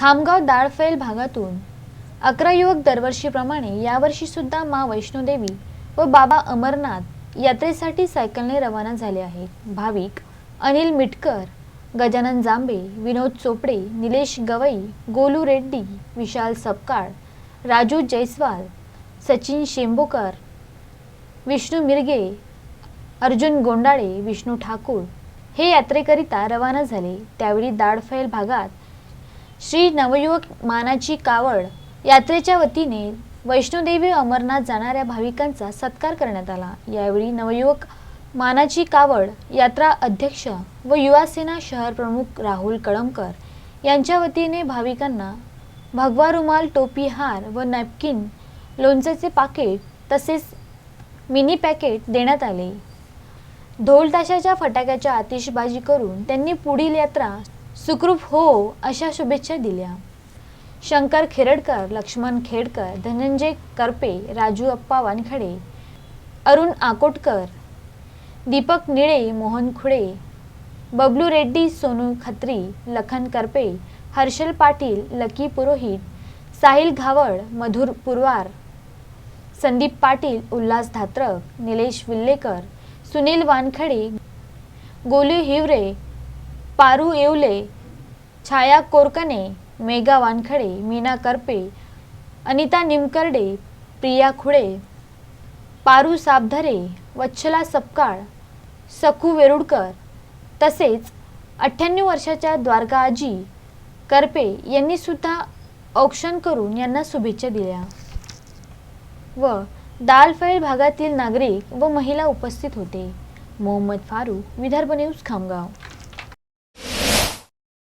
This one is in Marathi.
खामगाव दाळफैल भागातून. अकरा युवक दरवर्षीप्रमाणे यावर्षी सुद्धा माँ वैष्णोदेवी व बाबा अमरनाथ यात्रेसाठी सायकलने रवाना झाले आहेत. भाविक अनिल मिटकर गजानन जांबे विनोद चोपडे निलेश गवई गोलू रेड्डी विशाल सपकाळ राजू जैस्वाल सचिन शेंबोकर विष्णू मिरगे अर्जुन गोंडाळे विष्णू ठाकूर हे यात्रेकरिता रवाना झाले. त्यावेळी दाडफैल भागात श्री नवयुवक मानाची कावड यात्रेच्या वतीने वैष्णोदेवी अमरनाथ जाणाऱ्या भाविकांचा सत्कार करण्यात आला. यावेळी नवयुवक मानाची कावड यात्रा अध्यक्ष व युवासेना शहर प्रमुख राहुल कळमकर यांच्या वतीने भाविकांना भगवा रुमाल टोपी हार व नॅपकिन लोणच्याचे पाकिट तसेच मिनी पॅकेट देण्यात आले. ढोल ताशाच्या फटाक्याच्या आतिषबाजी करून त्यांनी पुढील यात्रा सुखरूप हो अशा शुभेच्छा दिल्या. शंकर खेरडकर लक्ष्मण खेडकर धनंजय करपे राजू अप्पा वानखडे अरुण आकोटकर दीपक निळे मोहन खुडे बबलू रेड्डी सोनू खत्री लखन करपे हर्षल पाटील लकी पुरोहित साहिल घावळ मधुर पुरवार संदीप पाटील उल्हास धात्रक निलेश विल्लेकर सुनील वानखडे गोलू हिवरे पारू येवले छाया कोरकने मेघा वानखडे मीना करपे अनिता निमकर्डे प्रिया खुळे पारू साबधरे वच्छला सपकाळ सखू वेरुडकर तसेच अठ्ठ्याण्णव वर्षाच्या द्वारका आजी करपे यांनी सुद्धा औक्षण करून यांना शुभेच्छा दिल्या. व दालफैल भागातील नागरिक व महिला उपस्थित होते. मोहम्मद फारूक विदर्भ न्यूज खामगाव.